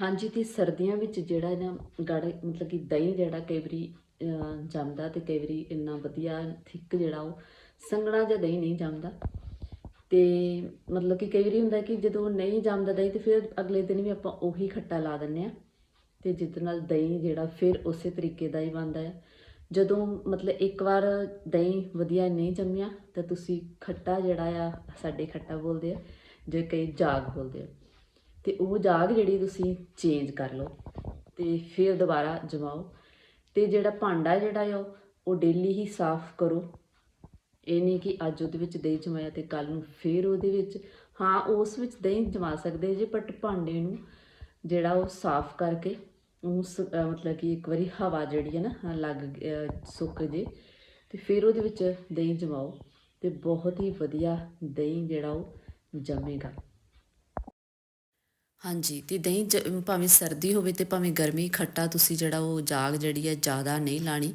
ਹਾਂਜੀ, ਤੇ ਸਰਦੀਆਂ ਵਿੱਚ ਜਿਹੜਾ ਨਾ ਗੜ, ਮਤਲਬ ਕਿ ਦਹੀਂ ਜਿਹੜਾ ਕਈ ਵਾਰੀ ਜੰਮਦਾ ਤੇ ਕਈ ਵਾਰੀ ਇੰਨਾ ਵਧੀਆ ਥਿੱਕ ਜਿਹੜਾ ਉਹ ਸੰਘਣਾ ਜਿਹਾ ਦਹੀਂ ਨਹੀਂ ਜੰਮਦਾ। ਤੇ ਮਤਲਬ ਕਿ ਕਈ ਵਾਰੀ ਹੁੰਦਾ ਕਿ ਜਦੋਂ ਨਹੀਂ ਜੰਮਦਾ ਦਹੀਂ ਤੇ ਫਿਰ ਅਗਲੇ ਦਿਨ ਵੀ ਆਪਾਂ ਉਹੀ ਖੱਟਾ ਲਾ ਦਿੰਨੇ ਆ ਤੇ ਜਿਸ ਨਾਲ ਦਹੀਂ ਜਿਹੜਾ ਫਿਰ ਉਸੇ ਤਰੀਕੇ ਦਾ ਹੀ ਬਣਦਾ ਹੈ। ਜਦੋਂ ਮਤਲਬ ਇੱਕ ਵਾਰ ਦਹੀਂ ਵਧੀਆ ਨਹੀਂ ਜੰਮਿਆ ਤਾਂ ਤੁਸੀਂ ਖੱਟਾ ਜਿਹੜਾ ਆ, ਸਾਡੇ ਖੱਟਾ ਬੋਲਦੇ ਆ, ਜੇ ਕਈ ਜਾਗ ਬੋਲਦੇ ਆ। ਤੇ ਉਹ ਜਾਗ ਜਿਹੜੀ ਤੁਸੀਂ ਚੇਂਜ ਕਰ ਲਓ ਤੇ ਫਿਰ ਦੁਬਾਰਾ ਜਮਾਓ ਤੇ ਜਿਹੜਾ ਭਾਂਡਾ ਜਿਹੜਾ ਆ ਉਹ ਡੇਲੀ ਹੀ ਸਾਫ਼ ਕਰੋ। ਇਹ ਨਹੀਂ ਕਿ ਅੱਜ ਉਹਦੇ ਵਿੱਚ ਦਹੀਂ ਜਮਾਇਆ ਤੇ ਕੱਲ ਨੂੰ ਫਿਰ ਉਹਦੇ ਵਿੱਚ। ਹਾਂ, ਉਸ ਵਿੱਚ ਦਹੀਂ ਜਮਾ ਸਕਦੇ ਜੇ ਬਟ ਭਾਂਡੇ ਨੂੰ ਜਿਹੜਾ ਉਹ ਸਾਫ਼ ਕਰਕੇ ਉਹਨੂੰ ਸ- ਮਤਲਬ ਕਿ ਇੱਕ ਵਾਰੀ ਹਵਾ ਜਿਹੜੀ ਹੈ ਨਾ ਲੱਗ ਅਹ ਸੁੱਕ ਜੇ ਤੇ ਫਿਰ ਉਹਦੇ ਵਿੱਚ ਦਹੀਂ ਜਮਾਓ ਤੇ ਬਹੁਤ ਹੀ ਵਧੀਆ ਦਹੀਂ ਜਿਹੜਾ ਉਹ ਜੰਮੇਗਾ। ਹਾਂਜੀ, ਤੇ ਦਹੀਂ ਜ- ਭਾਵੇਂ ਸਰਦੀ ਹੋਵੇ ਤੇ ਭਾਵੇਂ ਗਰਮੀ, ਖੱਟਾ ਤੁਸੀਂ ਜਿਹੜਾ ਉਹ ਜਾਗ ਜਿਹੜੀ ਹੈ ਜ਼ਿਆਦਾ ਨਹੀਂ ਲਾਣੀ।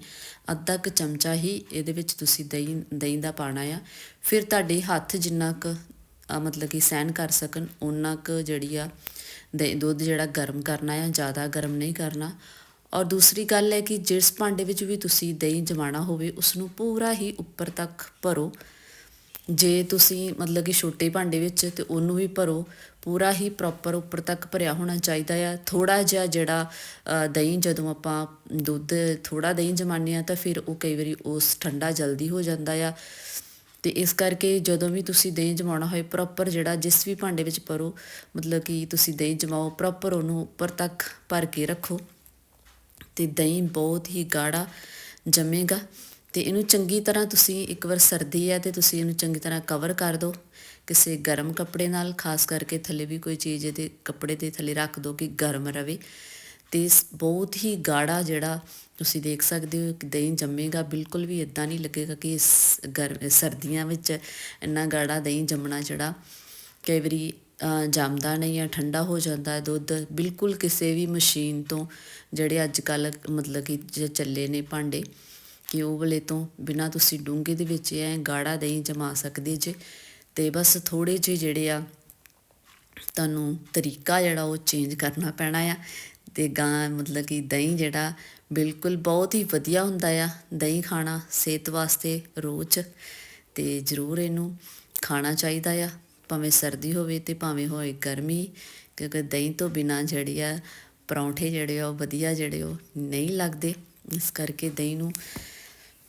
ਅੱਧਾ ਕੁ ਚਮਚਾ ਹੀ ਇਹਦੇ ਵਿੱਚ ਤੁਸੀਂ ਦਹੀਂ ਦਹੀਂ ਦਾ ਪਾਣਾ ਆ। ਫਿਰ ਤੁਹਾਡੇ ਹੱਥ ਜਿੰਨਾ ਕੁ ਮਤਲਬ ਕਿ ਸਹਿਣ ਕਰ ਸਕਣ, ਓਨਾ ਕੁ ਜਿਹੜੀ ਆ ਦਹੀਂ ਦੁੱਧ ਜਿਹੜਾ ਗਰਮ ਕਰਨਾ ਆ, ਜ਼ਿਆਦਾ ਗਰਮ ਨਹੀਂ ਕਰਨਾ। ਔਰ ਦੂਸਰੀ ਗੱਲ ਹੈ ਕਿ ਜਿਸ ਭਾਂਡੇ ਵਿੱਚ ਵੀ ਤੁਸੀਂ ਦਹੀਂ ਜਮਾਣਾ ਹੋਵੇ ਉਸ ਨੂੰ ਪੂਰਾ ਹੀ ਉੱਪਰ ਤੱਕ ਭਰੋ। ਜੇ ਤੁਸੀਂ ਮਤਲਬ ਕਿ ਛੋਟੇ ਭਾਂਡੇ ਵਿੱਚ ਤੇ ਉਹਨੂੰ ਵੀ ਭਰੋ, ਪੂਰਾ ਹੀ ਪ੍ਰੋਪਰ ਉੱਪਰ ਤੱਕ ਭਰਿਆ ਹੋਣਾ ਚਾਹੀਦਾ ਆ। ਥੋੜਾ ਜਿਹਾ ਜਿਹੜਾ ਦਹੀਂ ਜਦੋਂ ਆਪਾਂ ਦੁੱਧ ਥੋੜਾ ਦਹੀਂ ਜਮਾਉਂਦੇ ਆ ਤਾਂ ਫਿਰ ਉਹ ਕਈ ਵਾਰੀ ਉਸ ਠੰਡਾ ਜਲਦੀ ਹੋ ਜਾਂਦਾ ਆ। ਤੇ ਇਸ ਕਰਕੇ ਜਦੋਂ ਵੀ ਤੁਸੀਂ ਦਹੀਂ ਜਮਾਉਣਾ ਹੋਏ ਪ੍ਰੋਪਰ ਜਿਹੜਾ ਜਿਸ ਵੀ ਭਾਂਡੇ ਵਿੱਚ ਭਰੋ, ਮਤਲਬ ਕਿ ਤੁਸੀਂ ਦਹੀਂ ਜਮਾਓ ਪ੍ਰੋਪਰ ਉਹਨੂੰ ਉੱਪਰ ਤੱਕ ਭਰ ਕੇ ਰੱਖੋ। ਤੇ ਦਹੀਂ ਬਹੁਤ ਹੀ ਗਾੜਾ ਜੰਮੇਗਾ। ਤੇ ਇਹਨੂੰ ਚੰਗੀ ਤਰ੍ਹਾਂ ਤੁਸੀਂ ਇੱਕ ਵਾਰ ਸਰਦੀ ਹੈ ਤੇ ਤੁਸੀਂ ਇਹਨੂੰ ਚੰਗੀ ਤਰ੍ਹਾਂ ਕਵਰ ਕਰ ਦਿਓ। ਕਿਸੇ ਗਰਮ ਕੱਪੜੇ ਨਾਲ, ਖਾਸ ਕਰਕੇ ਥੱਲੇ ਵੀ ਕੋਈ ਚੀਜ਼ ਇਹਦੇ ਕੱਪੜੇ ਦੇ ਥੱਲੇ ਰੱਖ ਦਿਓ ਕਿ ਗਰਮ ਰਵੇ। ਤੇ ਬਹੁਤ ਹੀ ਗਾੜਾ ਜਿਹੜਾ ਤੁਸੀਂ ਦੇਖ ਸਕਦੇ ਹੋ ਕਿ ਦਹੀਂ ਜੰਮੇਗਾ, ਬਿਲਕੁਲ ਵੀ ਇਦਾਂ ਨਹੀਂ ਲੱਗੇਗਾ ਕਿ ਇਸ ਸਰਦੀਆਂ ਵਿੱਚ ਇੰਨਾ ਗਾੜਾ ਦਹੀਂ ਜੰਮਣਾ ਜਿਹੜਾ ਕਈ ਵਾਰੀ ਜੰਮਦਾ ਨਹੀਂ ਜਾਂ ਠੰਡਾ ਹੋ ਜਾਂਦਾ ਹੈ ਦੁੱਧ। ਬਿਲਕੁਲ ਕਿਸੇ ਵੀ ਮਸ਼ੀਨ ਤੋਂ ਜਿਹੜੇ ਅੱਜ ਕੱਲ ਮਤਲਬ ਕਿ ਜੇ ਚੱਲੇ ਨੇ ਭਾਂਡੇ ਕਿ ਉਹ ਵਾਲੇ ਤੋਂ ਬਿਨਾ ਤੁਸੀਂ ਡੂੰਘੇ ਦੇ ਵਿੱਚ ਐ ਗਾੜਾ ਦਹੀਂ ਜਮਾ ਸਕਦੇ ਜੇ। ਤੇ ਬਸ ਥੋੜੇ ਜਿਹੇ ਜਿਹੜੇ ਆ, ਤੁਹਾਨੂੰ ਤਰੀਕਾ ਜਿਹੜਾ ਉਹ ਚੇਂਜ ਕਰਨਾ ਪੈਣਾ ਆ। ਤੇ ਗਾਂ ਮਤਲਬ ਕਿ ਦਹੀਂ ਜਿਹੜਾ ਬਿਲਕੁਲ ਬਹੁਤ ਹੀ ਵਧੀਆ ਹੁੰਦਾ ਆ। ਦਹੀਂ ਖਾਣਾ ਸਿਹਤ ਵਾਸਤੇ ਰੋਜ਼ ਤੇ ਜ਼ਰੂਰ ਇਹਨੂੰ ਖਾਣਾ ਚਾਹੀਦਾ ਆ। ਭਾਵੇਂ ਸਰਦੀ ਹੋਵੇ ਤੇ ਭਾਵੇਂ ਹੋਏ ਗਰਮੀ, ਕਿਉਂਕਿ ਦਹੀਂ ਤੋਂ ਬਿਨਾ ਜਿਹੜੀ ਆ ਪਰੌਂਠੇ ਜਿਹੜੇ ਆ ਉਹ ਵਧੀਆ ਜਿਹੜੇ ਉਹ ਨਹੀਂ ਲੱਗਦੇ। ਇਸ ਕਰਕੇ ਦਹੀਂ ਨੂੰ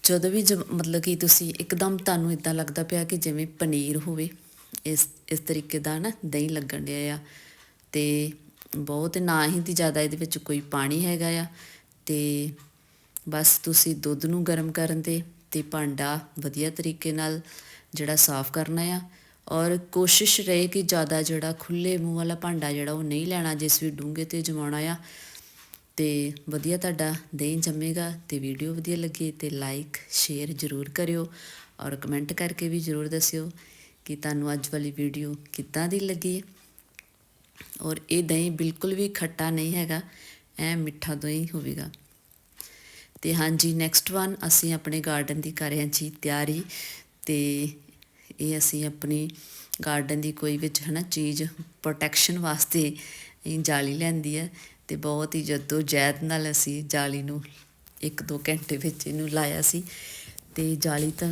ਜਦੋਂ ਵੀ ਜ- ਮਤਲਬ ਕਿ ਤੁਸੀਂ ਇੱਕਦਮ ਤੁਹਾਨੂੰ ਇਦਾਂ ਲੱਗਦਾ ਪਿਆ ਕਿ ਜਿਵੇਂ ਪਨੀਰ ਹੋਵੇ, ਇਸ ਇਸ ਤਰੀਕੇ ਦਾ ਨਾ ਦਹੀਂ ਲੱਗਣ ਡਿਆ ਆ, ਤੇ ਬਹੁਤ ਨਾ ਹੀ ਦੀ ਜ਼ਿਆਦਾ ਇਹਦੇ ਵਿੱਚ ਕੋਈ ਪਾਣੀ ਹੈਗਾ ਆ, ਤੇ ਬਸ ਤੁਸੀਂ ਦੁੱਧ ਨੂੰ ਗਰਮ ਕਰਨ ਤੇ ਤੇ ਭਾਂਡਾ ਵਧੀਆ ਤਰੀਕੇ ਨਾਲ ਜਿਹੜਾ ਸਾਫ਼ ਕਰਨਾ ਆ, ਔਰ ਕੋਸ਼ਿਸ਼ ਰਹੇ ਕਿ ਜ਼ਿਆਦਾ ਜਿਹੜਾ ਖੁੱਲੇ ਮੂੰਹ ਵਾਲਾ ਭਾਂਡਾ ਜਿਹੜਾ ਉਹ ਨਹੀਂ ਲੈਣਾ, ਜਿਸ ਵੀ ਡੂੰਘੇ ਤੇ ਜਮਾਉਣਾ ਆ ਤੇ ਵਧੀਆ ਤੁਹਾਡਾ ਦਹੀਂ ਜੰਮੇਗਾ ਤੇ ਵੀਡੀਓ ਵਧੀਆ ਲੱਗੇ ਤੇ ਲਾਈਕ ਸ਼ੇਅਰ ਜ਼ਰੂਰ ਕਰਿਓ ਔਰ ਕਮੈਂਟ ਕਰਕੇ ਵੀ ਜ਼ਰੂਰ ਦੱਸਿਓ ਕਿ ਤੁਹਾਨੂੰ ਅੱਜ ਵਾਲੀ ਵੀਡੀਓ ਕਿੱਦਾਂ ਦੀ ਲੱਗੀ। ਔਰ ਇਹ ਦਹੀਂ ਬਿਲਕੁਲ ਵੀ ਖੱਟਾ ਨਹੀਂ ਹੈਗਾ ਐ ਮਿੱਠਾ ਦਹੀਂ ਹੋਵੇਗਾ। ਤੇ ਹਾਂਜੀ ਨੈਕਸਟ ਵਨ ਅਸੀਂ ਆਪਣੇ ਗਾਰਡਨ ਦੀ ਕਰ ਰਹੇ ਹਾਂ ਜੀ ਤਿਆਰੀ ਤੇ ਇਹ ਅਸੀਂ ਆਪਣੀ ਗਾਰਡਨ ਦੀ ਕੋਈ ਵਿੱਚ ਹਨਾ ਚੀਜ਼ ਪ੍ਰੋਟੈਕਸ਼ਨ ਵਾਸਤੇ ਜਾਲੀ ਲੈਂਦੀ ਹੈ ਅਤੇ ਬਹੁਤ ਹੀ ਜੱਦੋ ਜਹਿਦ ਨਾਲ ਅਸੀਂ ਜਾਲੀ ਨੂੰ ਇੱਕ ਦੋ ਘੰਟੇ ਵਿੱਚ ਇਹਨੂੰ ਲਾਇਆ ਸੀ। ਅਤੇ ਜਾਲੀ ਤਾਂ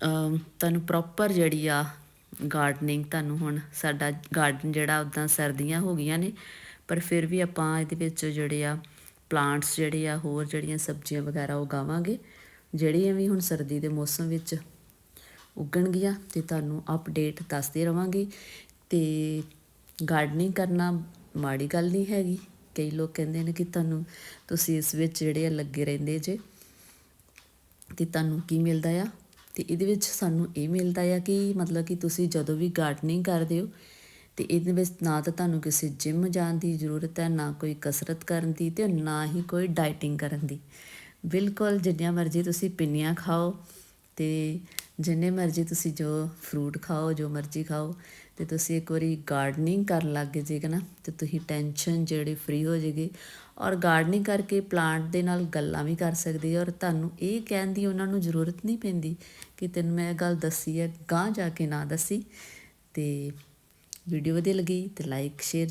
ਤੁਹਾਨੂੰ ਪ੍ਰੋਪਰ ਜਿਹੜੀ ਆ ਗਾਰਡਨਿੰਗ ਤੁਹਾਨੂੰ ਹੁਣ ਸਾਡਾ ਗਾਰਡਨ ਜਿਹੜਾ ਉਦਾਂ ਸਰਦੀਆਂ ਹੋ ਗਈਆਂ ਨੇ, ਪਰ ਫਿਰ ਵੀ ਆਪਾਂ ਇਹਦੇ ਵਿੱਚ ਜਿਹੜੇ ਆ ਪਲਾਂਟਸ ਜਿਹੜੇ ਆ ਹੋਰ ਜਿਹੜੀਆਂ ਸਬਜ਼ੀਆਂ ਵਗੈਰਾ ਉਗਾਵਾਂਗੇ ਜਿਹੜੀਆਂ ਵੀ ਹੁਣ ਸਰਦੀ ਦੇ ਮੌਸਮ ਵਿੱਚ ਉੱਗਣਗੀਆਂ ਤੇ ਤੁਹਾਨੂੰ ਅਪਡੇਟ ਦੱਸਦੇ ਰਵਾਂਗੇ। ਤੇ ਗਾਰਡਨਿੰਗ ਕਰਨਾ ਮਾੜੀ ਗੱਲ ਨਹੀਂ ਹੈਗੀ। ਕਈ ਲੋਕ ਕਹਿੰਦੇ ਨੇ ਕਿ ਤੁਹਾਨੂੰ ਤੁਸੀਂ ਇਸ ਵਿੱਚ ਜਿਹੜੇ ਆ ਲੱਗੇ ਰਹਿੰਦੇ ਜੇ ਤੇ ਤੁਹਾਨੂੰ ਕੀ ਮਿਲਦਾ ਆ? ਤੇ ਇਹਦੇ ਵਿੱਚ ਸਾਨੂੰ ਇਹ ਮਿਲਦਾ ਆ ਕਿ ਮਤਲਬ ਕਿ ਤੁਸੀਂ ਜਦੋਂ ਵੀ ਗਾਰਡਨਿੰਗ ਕਰਦੇ ਹੋ ਤੇ ਇਹਦੇ ਵਿੱਚ ਨਾ ਤਾਂ ਤੁਹਾਨੂੰ ਕਿਸੇ ਜਿਮ ਜਾਣ ਦੀ ਜ਼ਰੂਰਤ ਹੈ, ਨਾ ਕੋਈ ਕਸਰਤ ਕਰਨ ਦੀ ਤੇ ਨਾ ਹੀ ਕੋਈ ਡਾਈਟਿੰਗ ਕਰਨ ਦੀ। ਬਿਲਕੁਲ ਜਿੰਨੀਆਂ ਮਰਜ਼ੀ ਤੁਸੀਂ ਪਿੰਨੀਆਂ ਖਾਓ ਤੇ ਜਿੰਨੇ ਮਰਜ਼ੀ ਤੁਸੀਂ ਜੋ ਫਰੂਟ ਖਾਓ, ਜੋ ਮਰਜ਼ੀ ਖਾਓ, ਤੇ ਤੁਸੀਂ ਇੱਕ ਵਾਰੀ ਗਾਰਡਨਿੰਗ ਕਰਨ ਲੱਗ ਜੇਗਾ ਨਾ, ਤੇ ਤੁਸੀਂ ਟੈਨਸ਼ਨ ਜਿਹੜੀ ਫ੍ਰੀ ਹੋ ਜੇਗੀ ਔਰ ਗਾਰਡਨਿੰਗ ਕਰਕੇ ਪਲਾਂਟ ਦੇ ਨਾਲ ਗੱਲਾਂ ਵੀ ਕਰ ਸਕਦੇ ਹੋ ਔਰ ਤੁਹਾਨੂੰ ਇਹ ਕਹਿਣ ਦੀ ਉਹਨਾਂ ਨੂੰ ਜ਼ਰੂਰਤ ਨਹੀਂ ਪੈਂਦੀ ਕਿ ਤੈਨੂੰ ਮੈਂ ਇਹ ਗੱਲ ਦੱਸੀ ਹੈ ਗਾਂ ਜਾ ਕੇ ਨਾ ਦੱਸੀ। ਤੇ ਵੀਡੀਓ ਵਧੀਆ ਲੱਗੀ ਤੇ ਲਾਈਕ ਸ਼ੇਅਰ